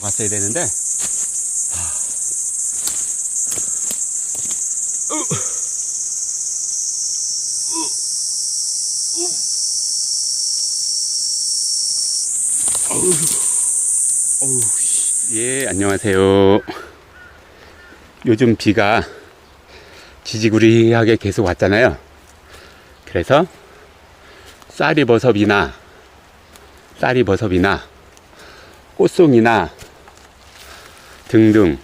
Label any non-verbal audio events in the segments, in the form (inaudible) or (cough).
갔어야 되는데. 예, 안녕하세요. 요즘 비가 지지구리하게 계속 왔잖아요. 그래서 쌀이버섯이나 쌀이버섯이나 꽃송이나 등등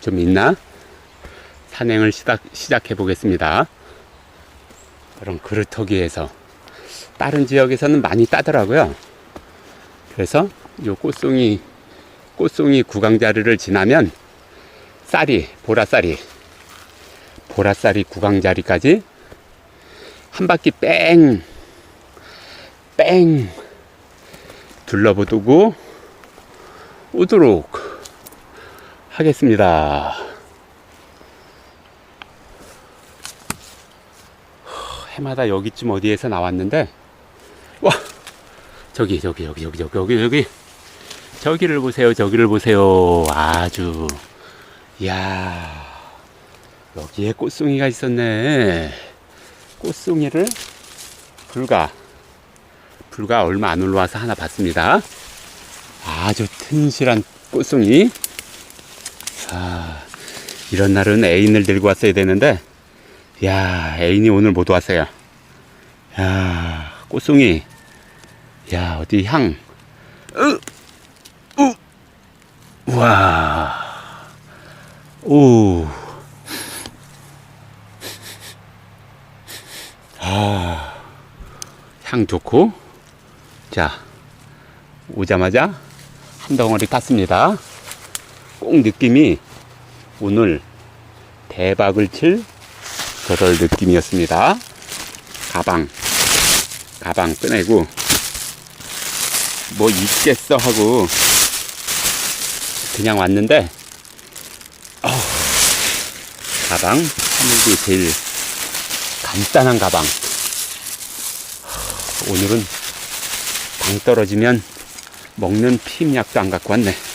좀 있나? 산행을 시작, 시작해 보겠습니다. 그럼 그렇다기에서 다른 지역에서는 많이 따더라고요. 그래서 요 꽃송이 꽃송이 구강자리를 지나면 쌀이 보라쌀이 보라쌀이 구강자리까지 한 바퀴 뺑 뺑 둘러보고 오도록 하겠습니다. 해마다 여기쯤 어디에서 나왔는데 와! 저기 저기 여기 여기 여기 여기 여기. 저기를 보세요 저기를 보세요. 아주. 이야. 여기에 꽃송이가 있었네. 꽃송이를 불과 불과 얼마 안 올라와서 하나 봤습니다. 아주 튼실한 꽃송이 아 이런 날은 애인을 들고 왔어야 되는데 야 애인이 오늘 못 왔어요. 야 꽃송이. 야 어디 향? 으, 우, 우와. 오 아, 향 좋고. 자 오자마자 한 덩어리 땄습니다 꼭 느낌이 오늘 대박을 칠 그럴 느낌이었습니다. 가방. 가방 꺼내고 뭐 있겠어 하고 그냥 왔는데 어우, 가방? 하늘이 제일 간단한 가방. 오늘은 당 떨어지면 먹는 피임약도 안 갖고 왔네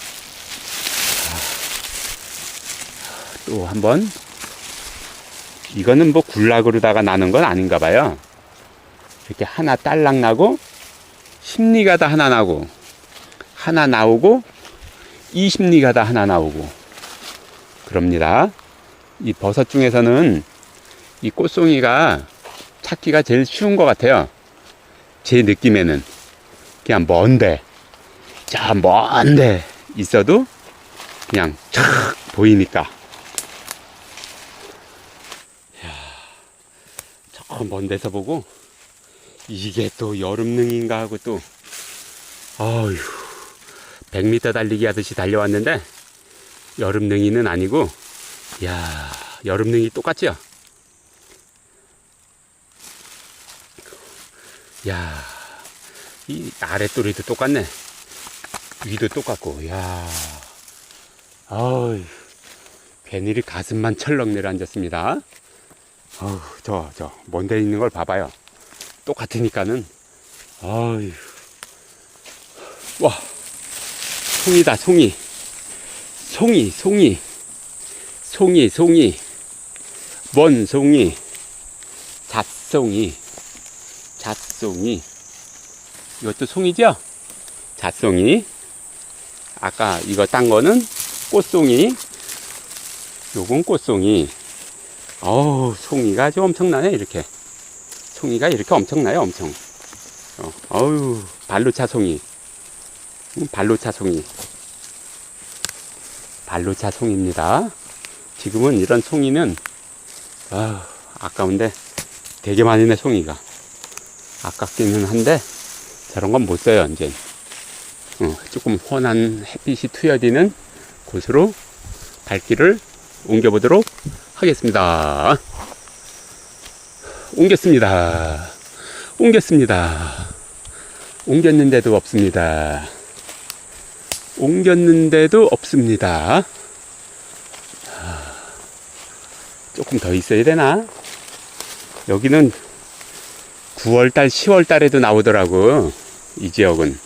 또 한번 이거는 뭐 굴락으로다가 나는 건 아닌가 봐요 이렇게 하나 딸락 나고 십리가 다 하나 나고 하나 나오고 이십리가 다 하나 나오고 그럽니다. 이 버섯 중에서는 이 꽃송이가 찾기가 제일 쉬운 것 같아요. 제 느낌에는 그냥 먼데 저 먼데 있어도 그냥 촥 보이니까 저먼 데서 보고 이게 또 여름능인가 하고 또 어휴 100m 달리기 하듯이 달려왔는데 여름능이는 아니고 야 여름능이 똑같죠 야이 아랫도리도 똑같네. 위도 똑같고 야. 어휴 괜히 가슴만 철렁 내려앉았습니다 어휴 저저 먼 데 있는 걸 봐봐요. 똑같으니까는. 아유. 와 송이다 송이. 송이 송이. 송이 송이. 먼 송이. 잣송이. 잣송이. 이것도 송이죠? 잣송이. 아까 이거 딴 거는 꽃송이. 요건 꽃송이 어우 송이가 아주 엄청나네 이렇게 송이가 이렇게 엄청나요, 엄청. 어, 어유 발로 차 송이. 음, 발로 차 송이. 발로 차 송입니다. 지금은 이런 송이는, 아, 아까운데 되게 많이네, 송이가. 아깝기는 한데, 저런 건 못 써요, 이제. 어, 조금 환한 햇빛이 투여지는 곳으로 발길을 옮겨보도록 하겠습니다. 옮겼습니다. 옮겼습니다. 옮겼는데도 없습니다. 옮겼는데도 없습니다. 조금 더 있어야 되나? 여기는 9월달, 10월달에도 나오더라고. 이 지역은.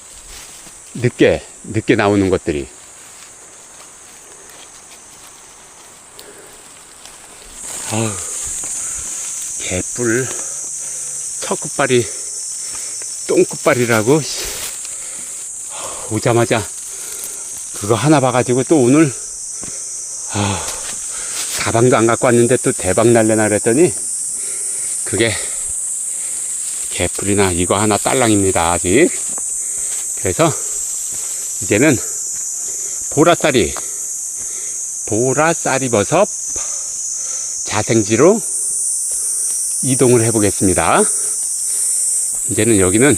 늦게, 늦게 나오는 것들이. 개뿔, 첫 끝발이 똥끝발이라고, 씨. 오자마자 그거 하나 봐가지고 또 오늘, 아, 가방도 안 갖고 왔는데 또 대박 날래나 그랬더니, 그게 개뿔이나 이거 하나 딸랑입니다, 아직. 그래서, 이제는 보라쌀이, 보라쌀이 버섯 자생지로 이동을 해 보겠습니다. 이제는 여기는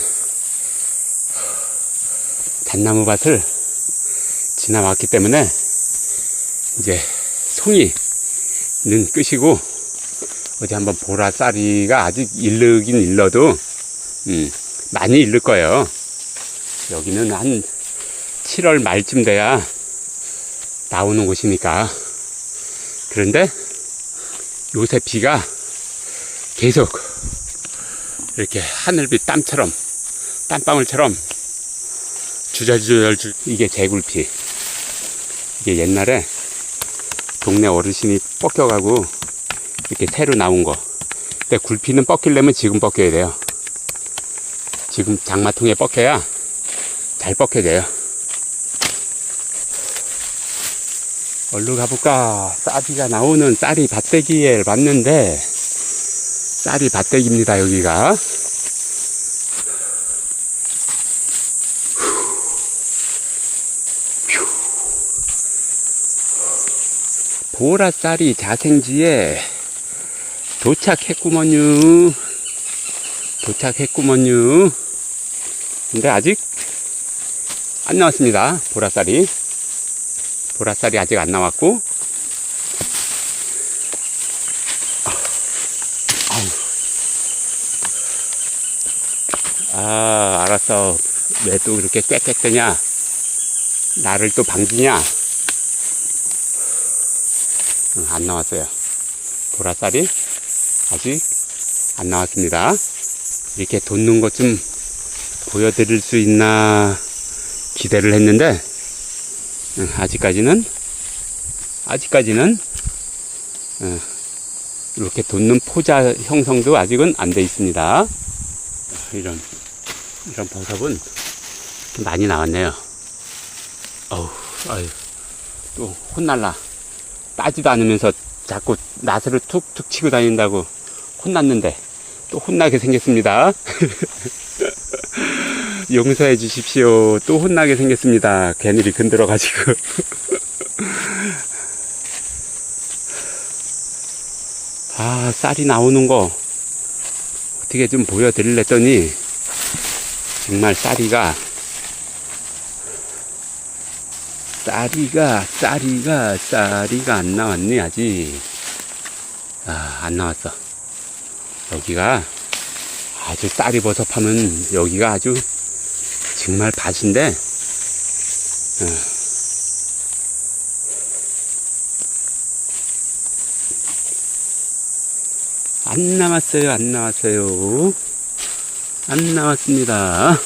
잣나무 밭을 지나왔기 때문에 이제 송이 는 끝이고 어제 한번 보라쌀이가 아직 일르긴 일러도 음, 많이 일를 거예요. 여기는 한 7월 말쯤 돼야 나오는 곳이니까. 그런데 요새 비가 계속 이렇게 하늘빛 땀처럼, 땀방울처럼 주절주절 주, 이게 제굴피. 이게 옛날에 동네 어르신이 뻗겨가고 이렇게 새로 나온 거. 근데 굴피는 뻗기려면 지금 뻗겨야 돼요. 지금 장마통에 뻗겨야 잘 뻗겨져요. 얼른 가볼까? 쌀이가 나오는 쌀이 밭대기에 봤는데, 쌀이 밭대기입니다, 여기가. 보라쌀이 자생지에 도착했구먼요. 도착했구먼요. 근데 아직 안 나왔습니다. 보라쌀이. 보라쌀이 아직 안 나왔고. 아, 알았어. 왜 또 그렇게 꽥꽥 대냐? 나를 또 방지냐? 응, 안 나왔어요. 보라쌀이 아직 안 나왔습니다. 이렇게 돋는 것 좀 보여드릴 수 있나 기대를 했는데, 응, 아직까지는, 아직까지는, 응, 이렇게 돋는 포자 형성도 아직은 안 돼 있습니다. 이런, 이런 버섯은 많이 나왔네요. 어우, 아유, 또 혼날라. 따지도 않으면서 자꾸 나스를 툭툭 치고 다닌다고 혼났는데 또 혼나게 생겼습니다. (laughs) 용서해 주십시오. 또 혼나게 생겼습니다. 개늘이 건드려가지고. (laughs) 아, 쌀이 나오는 거 어떻게 좀 보여드릴랬더니 정말 쌀이가 쌀이가 쌀이가 쌀이가 안 나왔네 아직 아, 안 나왔어 여기가 아주 쌀이 버섯하면 여기가 아주 정말 밭인데 어. 안 나왔어요 안 나왔어요 안 나왔습니다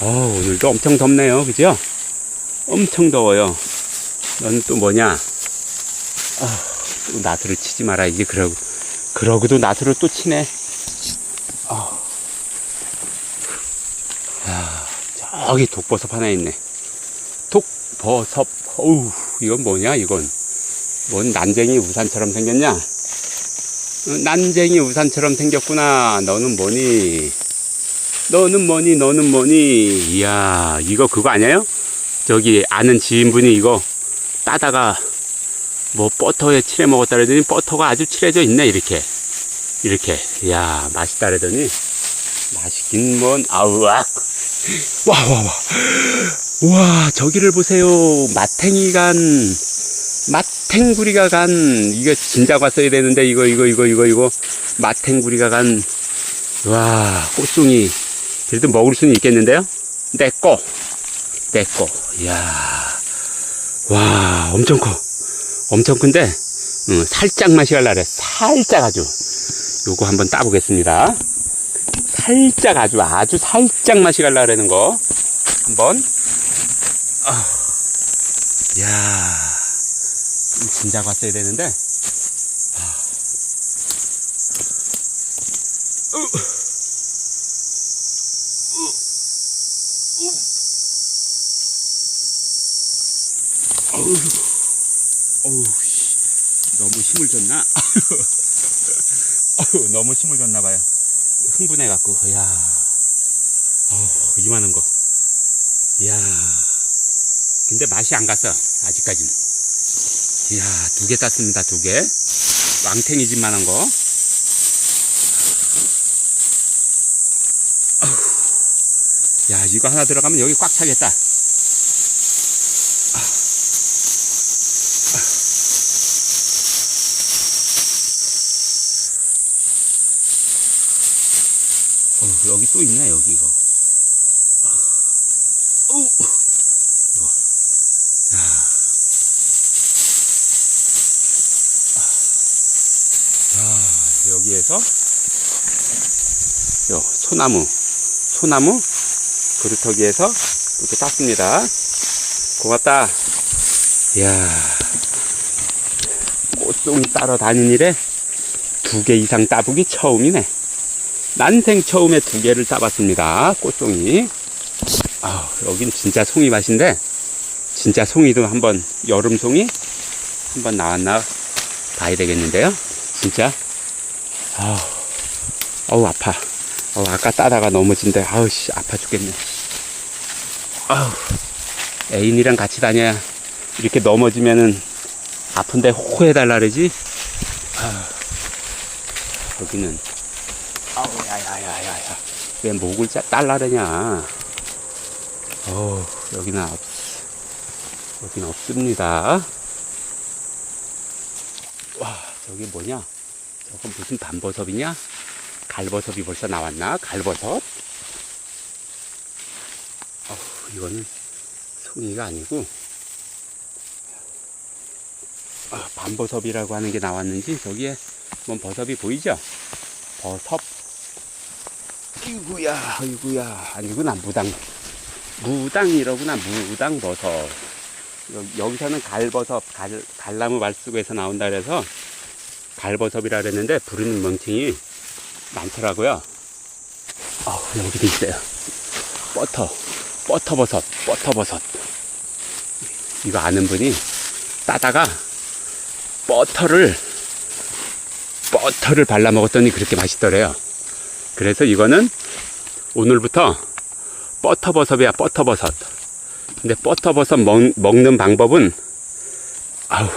어, 오늘도 엄청 덥네요. 그죠? 엄청 더워요. 넌 또 뭐냐? 아, 또 나스를 치지 말아야지. 그러고, 그러고도 나스를 또 치네. 아. 야, 저기 독버섯 하나 있네. 독버섯. 어우, 이건 뭐냐, 이건. 뭔 난쟁이 우산처럼 생겼냐? 어, 난쟁이 우산처럼 생겼구나. 너는 뭐니? 너는 뭐니 너는 뭐니 이야 이거 그거 아니에요? 저기 아는 지인분이 이거 따다가 뭐 버터에 칠해 먹었다 그러더니 버터가 아주 칠해져 있네 이렇게 이렇게 이야 맛있다 그러더니 맛있긴 뭔 아우 와 와 와 와 저기를 보세요 마탱이 간 마탱구리가 간 이거 진작 왔어야 되는데 이거 이거 이거 이거 이거 마탱구리가 간 와 꽃송이 그래도 먹을 수는 있겠는데요? 내꺼. 내꺼. 이야. 와, 엄청 커. 엄청 큰데, 응, 살짝 맛이 갈라래. 살짝 아주. 요거 한번 따보겠습니다. 살짝 아주 아주 살짝 맛이 갈라 그러는 거. 한번. 아, 야. 진작 왔어야 되는데. 아. 너무 힘을 줬나? (laughs) 너무 힘을 줬나 봐요. 흥분해갖고, 야, 어우, 이만한 거. 이야, 근데 맛이 안 갔어, 아직까진. 이야, 두 개 땄습니다, 두 개. 왕탱이집만 한 거. 어휴, 야, 이거 하나 들어가면 여기 꽉 차겠다. 어, 여기 또 있네, 여기 이거. 어, 이거. 야. 야, 여기에서, 요, 소나무, 소나무, 그루터기에서 이렇게 땄습니다. 고맙다. 이야, 꽃송이 따러 다닌 일에 두 개 이상 따보기 처음이네. 난생 처음에 두 개를 따봤습니다. 꽃송이. 아, 여긴 진짜 송이 맛인데, 진짜 송이도 한번, 여름 송이? 한번 나왔나 봐야 되겠는데요. 진짜. 아, 어우, 아파. 어, 아까 따다가 넘어진데, 아우, 씨, 아파 죽겠네. 아우, 애인이랑 같이 다녀야 이렇게 넘어지면은 아픈데 호해달라 그러지? 아, 여기는 아우, 야야야야야. 왜 목을 짜 딸라르냐. 어 여기는 없, 여기는 없습니다. 와, 저기 뭐냐? 저건 무슨 반버섯이냐? 갈버섯이 벌써 나왔나? 갈버섯? 어 이거는 송이가 아니고, 아, 반버섯이라고 하는 게 나왔는지, 저기에 뭔 버섯이 보이죠? 버섯. 아이구야, 아이구야. 아니구나, 무당. 무당이러구나, 무당 버섯. 여, 기서는 갈버섯, 갈, 갈나무 말쑥에서 나온다 그래서 갈버섯이라 그랬는데 부르는 명칭이 많더라고요. 어, 여기도 있어요. 버터, 버터버섯, 버터버섯. 이거 아는 분이 따다가 버터를 버터를 발라 먹었더니 그렇게 맛있더래요. 그래서 이거는 오늘부터 버터버섯이야, 버터버섯. 근데 버터버섯 먹, 먹는 방법은, 아우,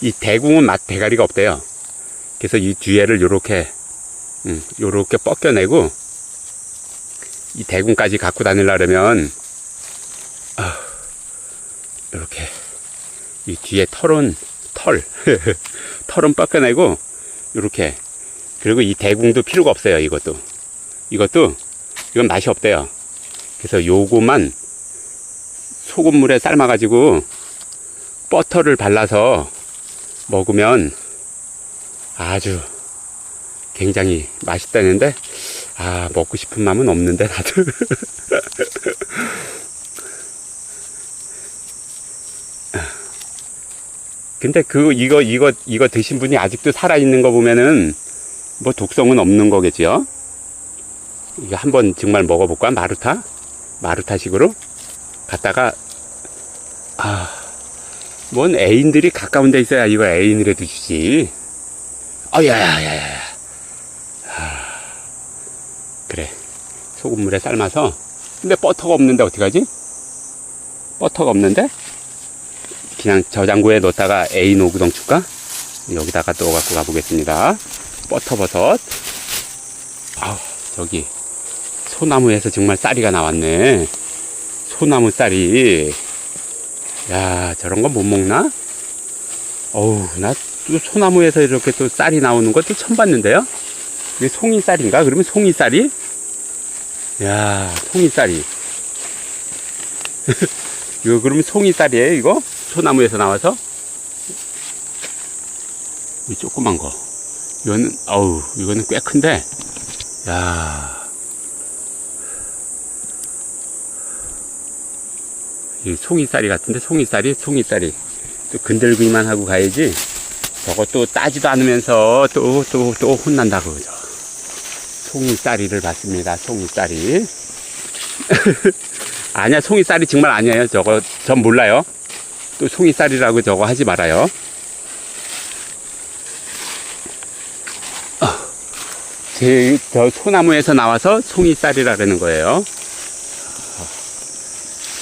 이 대궁은 맛 대가리가 없대요. 그래서 이 뒤에를 요렇게, 음, 요렇게 뻗겨내고, 이 대궁까지 갖고 다니려면, 아, 요렇게, 이 뒤에 털은, 털, (laughs) 털은 뻗겨내고, 요렇게, 그리고 이 대궁도 필요가 없어요, 이것도. 이것도, 이건 맛이 없대요. 그래서 요거만 소금물에 삶아 가지고 버터를 발라서 먹으면 아주 굉장히 맛있다는데, 아, 먹고 싶은 마음은 없는데, 나도. (laughs) 근데 그, 이거, 이거, 이거 드신 분이 아직도 살아 있는 거 보면은 뭐 독성은 없는 거겠지요? 이거 한번 정말 먹어볼까? 마루타? 마루타식으로? 갔다가, 아, 뭔 애인들이 가까운 데 있어야 이거 애인이라도 주지. 아, 야, 야, 야, 야. 아, 그래. 소금물에 삶아서. 근데 버터가 없는데 어떡하지? 버터가 없는데? 그냥 저장고에 넣다가 애인 오구덩 줄까? 여기다가 또 갖고 가보겠습니다. 버터버섯. 아, 저기. 소나무에서 정말 쌀이가 나왔네. 소나무 쌀이. 야, 저런 건 못 먹나? 어우, 나 또 소나무에서 이렇게 또 쌀이 나오는 것도 처음 봤는데요? 이게 송이 쌀인가? 그러면 송이 쌀이? 야, 송이 쌀이. (laughs) 이거 그러면 송이 쌀이에요, 이거? 소나무에서 나와서? 이 조그만 거. 이거는, 어우, 이거는 꽤 큰데, 야 이 송이살이 같은데, 송이살이, 송이살이. 또 건들기만 하고 가야지. 저것도 따지도 않으면서 또, 또, 또 혼난다고, 그죠. 송이살이를 봤습니다. 송이살이. (laughs) 아니야, 송이살이 정말 아니에요. 저거, 전 몰라요. 또 송이살이라고 저거 하지 말아요. 제, 저 소나무에서 나와서 송이살이라 그러는 거예요.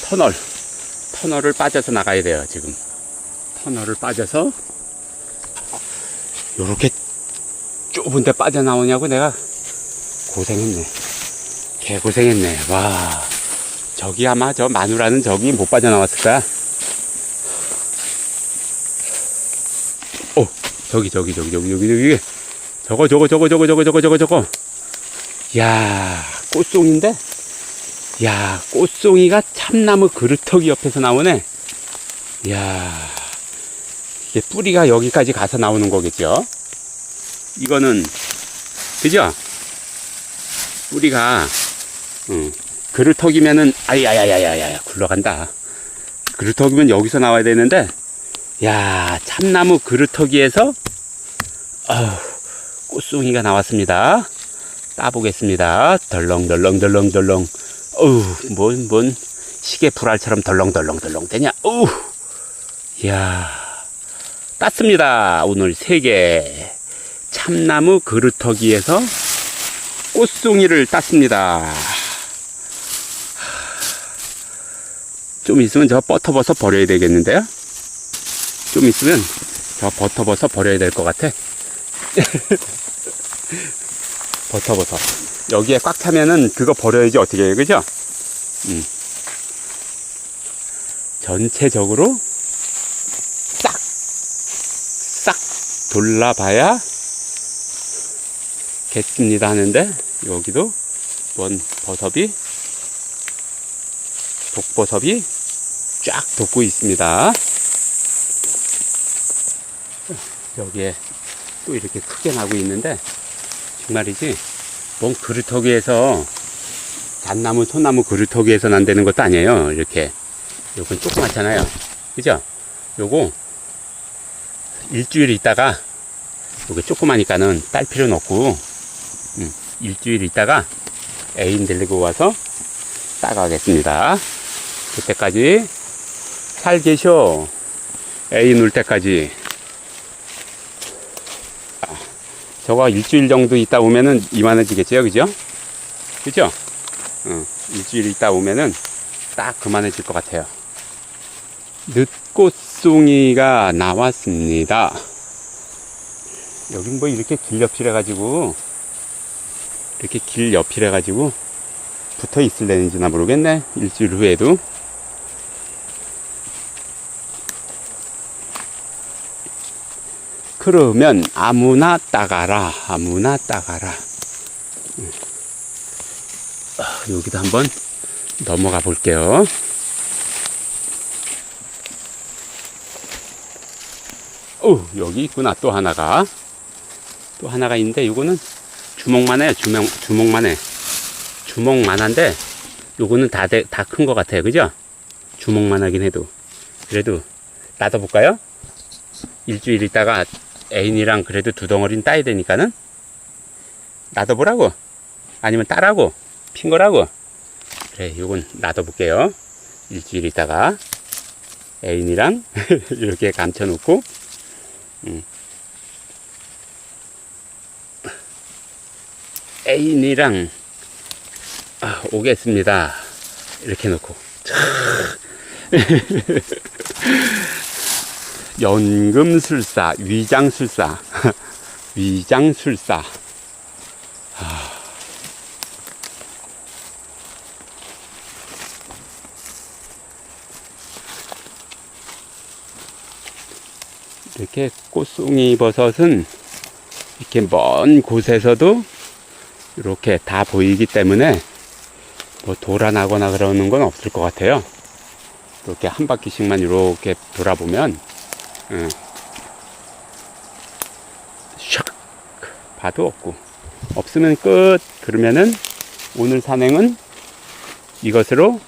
터널. 터널을 빠져서 나가야 돼요, 지금. 터널을 빠져서. 요렇게 좁은 데 빠져나오냐고 내가 고생했네. 개 고생했네. 와. 저기 아마 저 마누라는 저기 못 빠져나왔을 거야. 어, 저기, 저기, 저기, 저기, 저기, 저기. 저거, 저거, 저거, 저거, 저거, 저거, 저거, 저거. 야 꽃송인데? 야 꽃송이가 참나무 그루터기 옆에서 나오네. 야 뿌리가 여기까지 가서 나오는 거겠죠? 이거는, 그죠? 뿌리가, 응. 그루터기면은, 아야야야야야, 굴러간다. 그루터기면 여기서 나와야 되는데, 야 참나무 그루터기에서, 아우, 꽃송이가 나왔습니다. 따보겠습니다. 덜렁덜렁덜렁덜렁. 어우, 뭔, 뭔, 시계 불알처럼 덜렁덜렁덜렁 되냐? 어우, 이야, 땄습니다. 오늘 세 개. 참나무 그루터기에서 꽃송이를 땄습니다. 좀 있으면 저 버터버섯 버려야 되겠는데요? 좀 있으면 저 버터버섯 버려야 될 것 같아. (laughs) 버터버섯. 여기에 꽉 차면은 그거 버려야지 어떻게 해요, 그죠? 음. 전체적으로 돌라봐야 겠습니다 하는데, 여기도 원 버섯이, 독버섯이 쫙 돋고 있습니다. 여기에 또 이렇게 크게 나고 있는데 정말이지 뭔 그루터기에서 잣나무 소나무 그루터기에서 난다는 것도 아니에요. 이렇게. 요건 조그맣잖아요. 그죠? 요거 일주일 있다가 요게 조그마니까는 딸 필요는 없고 음, 일주일 있다가 애인 데리고 와서 따가겠습니다 그때까지 잘 계셔 애인 올 때까지 저거 일주일 정도 있다 오면은 이만해지겠죠, 그죠? 그죠? 어, 일주일 있다 오면은 딱 그만해질 것 같아요. 늦 꽃송이가 나왔습니다. 여긴 뭐 이렇게 길 옆이라 가지고 이렇게 길 옆이라 가지고 붙어 있을래는지나 모르겠네. 일주일 후에도. 그러면 아무나 따가라 아무나 따가라 음. 아, 여기도 한번 넘어가 볼게요 오 여기 있구나. 또 하나가. 또 하나가 있는데 이거는 주먹만 해요. 주먹, 주먹만 해. 주먹만 한데 요거는 다 다 큰 것 같아요. 그죠? 주먹만 하긴 해도. 그래도 놔둬볼까요? 일주일 있다가 애인이랑 그래도 두 덩어리는 따야 되니까는 놔둬보라고. 아니면 따라고. 핀 거라고. 그래 요건 놔둬볼게요. 일주일 있다가 애인이랑 (laughs) 이렇게 감춰 놓고 음. 애인이랑 아, 오겠습니다 이렇게 놓고 (laughs) 연금술사, 위장술사, (laughs) 위장술사. 이렇게 꽃송이 버섯은 이렇게 먼 곳에서도 이렇게 다 보이기 때문에 뭐 돌아나거나 그러는 건 없을 것 같아요. 이렇게 한 바퀴씩만 이렇게 돌아보면 응. 샥. 봐도 없고 없으면 끝 그러면은 오늘 산행은 이것으로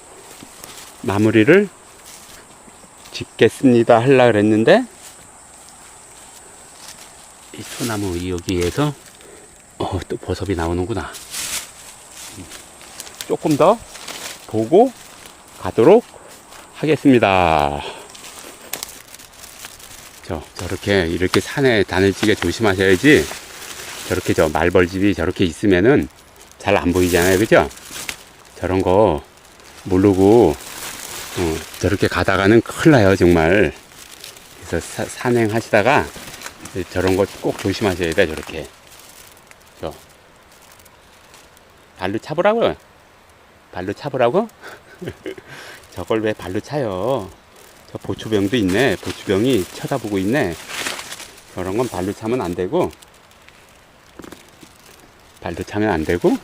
마무리를 짓겠습니다 하려 그랬는데 이 소나무 여기에서 어, 또 버섯이 나오는구나. 음, 조금 더 보고 가도록 하겠습니다. 저 저렇게 이렇게 산에 다늘지게 조심하셔야지 저렇게 저 말벌집이 저렇게 있으면은 잘 안 보이잖아요? 그죠? 저런 거 모르고 어, 저렇게 가다가는 큰일 나요 정말. 그래서 사- 산행하시다가 저런 거꼭 조심하셔야 돼 저렇게. 저. 발로 차보라고요. 발로 차보라고? (laughs) 저걸 왜 발로 차요? 저 보초병도 있네. 보초병이 쳐다보고 있네. 저런 건 발로 차면 안 되고. 발로 차면 안 되고.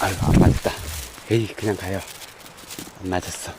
아유 안 맞았다. 에이 그냥 가요 안 맞았어